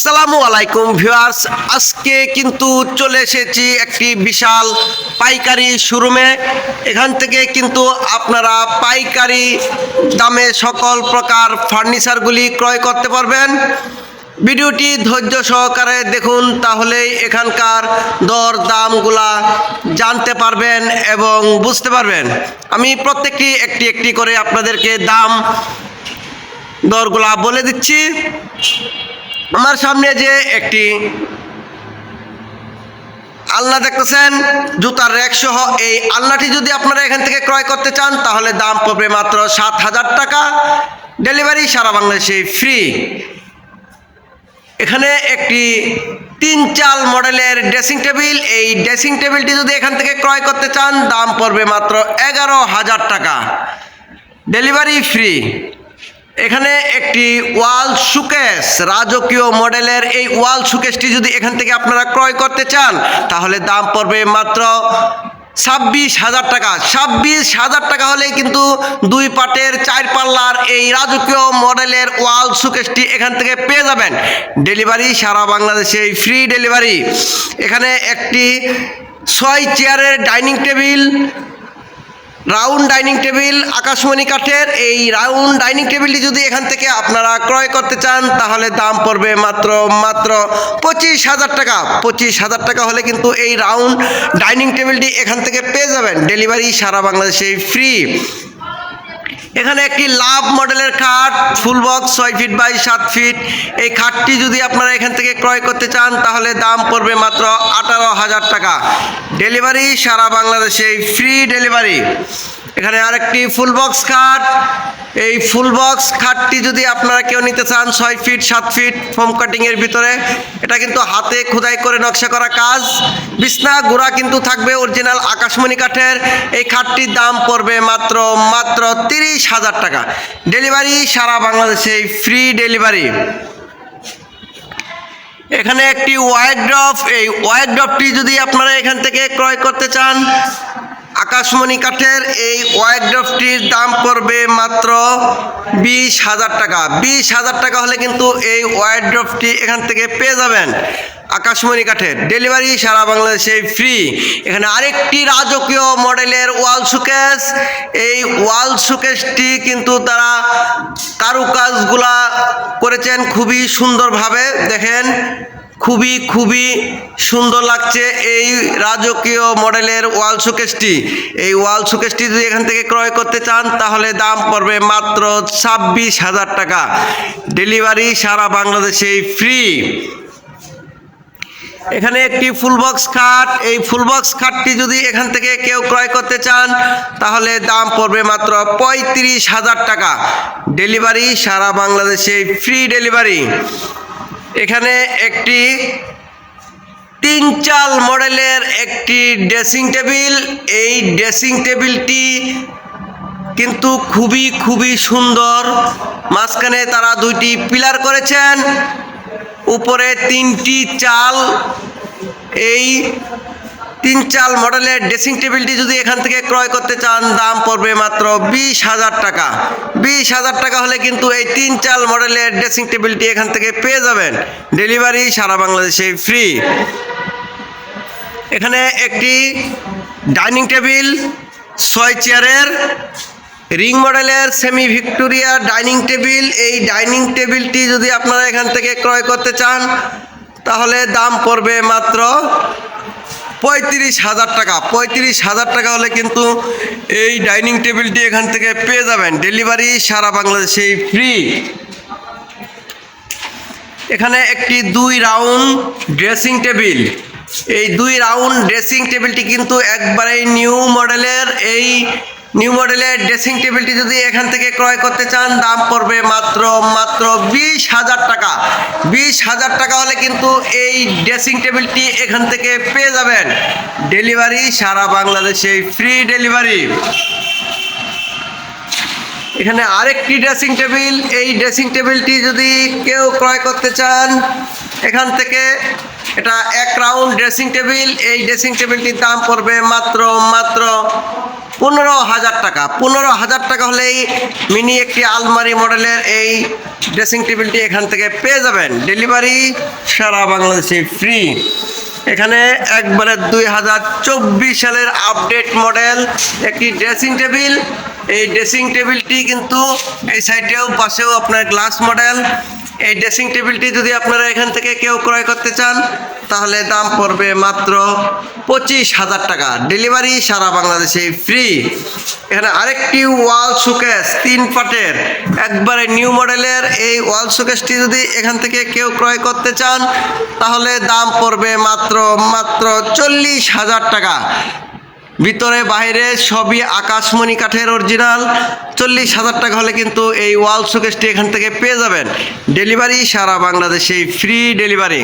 আসসালামু আলাইকুম ভিউয়ার্স। আজকে কিন্তু চলে এসেছি একটি বিশাল পাইকারি শোরুমে। এখান থেকে কিন্তু আপনারা পাইকারি দামে সকল প্রকার ফার্নিচারগুলি ক্রয় করতে পারবেন। ভিডিওটি ধৈর্য সহকারে দেখুন, তাহলেই এখানকার দর দামগুলা জানতে পারবেন এবং বুঝতে পারবেন। আমি প্রত্যেকটি একটি একটি করে আপনাদেরকে দাম দরগুলা বলে দিচ্ছি। আমার সামনে যে একটি আলনা দেখতেছেন, জুতার র্যাক সহ, এই আলনাটি যদি আপনারা এখান থেকে ক্রয় করতে চান, তাহলে দাম পড়বে মাত্র সাত হাজার টাকা। ডেলিভারি সারা বাংলাদেশে ফ্রি এখানে একটি তিন চাল মডেলের ড্রেসিং টেবিল এই ড্রেসিং টেবিলটি যদি এখান থেকে ক্রয় করতে চান, দাম পড়বে মাত্র এগারো হাজার টাকা। ডেলিভারি ফ্রি এখানে একটি ওয়াল সুকেস রাজকীয় মডেলের এই ওয়াল সুকেসটি যদি এখান থেকে আপনারা ক্রয় করতে চান, তাহলে দাম পড়বে মাত্র ছাব্বিশ হাজার টাকা। ছাব্বিশ হাজার টাকা হলেই কিন্তু দুই পাটের চার পাল্লার এই রাজকীয় মডেলের ওয়াল সুকেসটি এখান থেকে পেয়ে যাবেন। ডেলিভারি সারা বাংলাদেশে ফ্রি ডেলিভারি। এখানে একটি ছয় চেয়ারের dining table round dining table, আকাশমণি কাঠের। এই রাউন্ড ডাইনিং টেবিলটি যদি এখান থেকে আপনারা ক্রয় করতে চান, তাহলে দাম পড়বে মাত্র মাত্র পঁচিশ হাজার টাকা। পঁচিশ হাজার টাকা হলে কিন্তু এই রাউন্ড ডাইনিং টেবিলটি এখান থেকে পেয়ে যাবেন। ডেলিভারি সারা বাংলাদেশে ফ্রি। এখানে একটি লাভ মডেলের খাট, ফুল বক্স ছয় ফিট বাই সাত ফিট এই খাটটি যদি আপনারা এখান থেকে ক্রয় করতে চান, তাহলে দাম পড়বে মাত্র আঠারো হাজার টাকা। ডেলিভারি সারা বাংলাদেশে ফ্রি ডেলিভারি এখানে আরেকটি ফুল বক্স খাট এই ফুল বক্স খাটটি যদি আপনারা কেউ নিতে চান, ছয় ফিট সাত ফিট ফোম কাটিংয়ের ভিতরে, এটা কিন্তু হাতে খোদাই করে নকশা করা কাজ। বিছনা, গুড়া কিন্তু থাকবে অরিজিনাল আকাশমণি কাঠের। এই খাটটির দাম পড়বে মাত্র মাত্র তিরিশ হাজার টাকা। ডেলিভারি সারা বাংলাদেশে ফ্রি ডেলিভারি এখানে একটি ওয়াইড্রপ এই ওয়াইড্রপটি যদি আপনারা এখান থেকে ক্রয় করতে চান আকাশমণি কাঠের এই ওয়াইড্রপটির দাম পড়বে মাত্র বিশ হাজার টাকা। বিশ হাজার টাকা হলে কিন্তু এই ওয়াইড্রপটি এখান থেকে পেয়ে যাবেন আকাশমণি কাঠের। ডেলিভারি সারা বাংলাদেশে ফ্রি। এখানে আরেকটি রাজকীয় মডেলের ওয়াল সুকেস এই ওয়াল সুকেসটি কিন্তু তারা কারুকাজগুলা করেছেন খুবই সুন্দরভাবে। দেখেন খুবই খুবই সুন্দর লাগছে এই রাজকীয় মডেলের ওয়াল শোকেসটি। এই ওয়াল শোকেসটি যদি এখান থেকে ক্রয় করতে চান, তাহলে দাম পড়বে মাত্র ছাব্বিশ হাজার টাকা। ডেলিভারি সারা বাংলাদেশে ফ্রি। এখানে একটি ফুল বক্স খাট। এই ফুল বক্স খাটটি যদি এখান থেকে কেউ ক্রয় করতে চান, তাহলে দাম পড়বে মাত্র পঁয়ত্রিশ হাজার টাকা। ডেলিভারি সারা বাংলাদেশে ফ্রি ডেলিভারি। এখানে একটি তিন চাল মডেলের একটি ড্রেসিং টেবিল। এই ড্রেসিং টেবিলটি কিন্তু খুবই খুবই সুন্দর। মাঝখানে তারা দুইটি পিলার করেছেন। উপরে তিনটি চাল। এই তিন চাল মডেলের ড্রেসিং টেবিলটি যদি এখান থেকে ক্রয় করতে চান, দাম পড়বে মাত্র বিশ হাজার টাকা। বিশ হাজার টাকা হলে কিন্তু এই তিন চাল মডেলের ড্রেসিং টেবিলটি এখান থেকে পেয়ে যাবেন। ডেলিভারি সারা বাংলাদেশে ফ্রি। এখানে একটি ডাইনিং টেবিল, ছয় চেয়ারের, রিং মডেলের সেমি ভিক্টোরিয়া ডাইনিং টেবিল। এই ডাইনিং টেবিলটি যদি আপনারা এখান থেকে ক্রয় করতে চান, তাহলে দাম পড়বে মাত্র পঁয়ত্রিশ হাজার টাকা। পঁয়ত্রিশ হাজার টাকা হলে কিন্তু এই ডাইনিং টেবিলটি এখান থেকে পেয়ে যাবেন। ডেলিভারি সারা বাংলাদেশে ফ্রি। এখানে একটি দুই রাউন্ড ড্রেসিং টেবিল। এই দুই রাউন্ড ড্রেসিং টেবিলটি কিন্তু একবারে নিউ মডেলের এই নিউ মডেলের ড্রেসিং টেবিলটি যদি এখান থেকে ক্রয় করতে চান, দাম পড়বে মাত্র মাত্র বিশ হাজার টাকা। বিশ হাজার টাকা হলে কিন্তু এই ড্রেসিং টেবিলটি এখান থেকে পেয়ে যাবেন। ডেলিভারি সারা বাংলাদেশে ফ্রি ডেলিভারি এখানে আরেকটি ড্রেসিং টেবিল এই ড্রেসিং টেবিলটি যদি কেউ ক্রয় করতে চান, এখান থেকে এটা এক রাউন্ড ড্রেসিং টেবিল এই ড্রেসিং টেবিলটির দাম পড়বে মাত্র মাত্র পনেরো হাজার টাকা। পনেরো হাজার টাকা হলেই মিনি একটি আলমারি মডেলের এই ড্রেসিং টেবিলটি এখান থেকে পেয়ে যাবেন। ডেলিভারি সারা বাংলাদেশে ফ্রি। এখানে একবারে দুই হাজার চব্বিশ সালের আপডেট মডেল একটি ড্রেসিং টেবিল। এই ড্রেসিং টেবিলটি কিন্তু এই সাইডেও, পাশেও আপনার গ্লাস মডেল। এই ড্রেসিং টেবিলটি যদি আপনারা এখান থেকে কেউ ক্রয় করতে চান, তাহলে দাম পড়বে মাত্র পঁচিশ হাজার টাকা। ডেলিভারি সারা বাংলাদেশে ফ্রি এখানে আরেকটি ওয়াল শোকেস তিন পাটের। একবারে নিউ মডেলের এই ওয়াল শোকেসটি যদি এখান থেকে কেউ ক্রয় করতে চান, তাহলে দাম পড়বে মাত্র মাত্র চল্লিশ হাজার টাকা। ভিতরে বাইরে সবই আকাশমণি কাঠের অরিজিনাল চল্লিশ হাজার টাকা হলে কিন্তু এই ওয়াল শোকেসটি এখান থেকে পেয়ে যাবেন। ডেলিভারি সারা বাংলাদেশে ফ্রি ডেলিভারি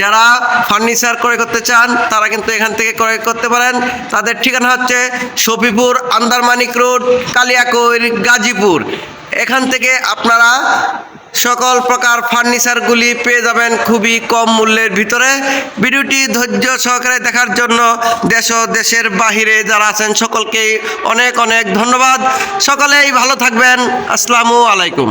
যারা ফার্নিচার ক্রয় করতে চান, তারা কিন্তু এখান থেকে ক্রয় করতে পারেন। তাদের ঠিকানা হচ্ছে শফিপুর, আন্দারমানিক রোড, কালিয়াকৈর, গাজীপুর। এখান থেকে আপনারা সকল প্রকার ফার্নিচারগুলি পেয়ে যাবেন খুবই কম মূল্যের ভিতরে। ভিডিওটি ধৈর্য সহকারে দেখার জন্য দেশ দেশের বাহিরে যারা আছেন সকলকে অনেক অনেক ধন্যবাদ। সকলেই ভালো থাকবেন। আসসালামু আলাইকুম।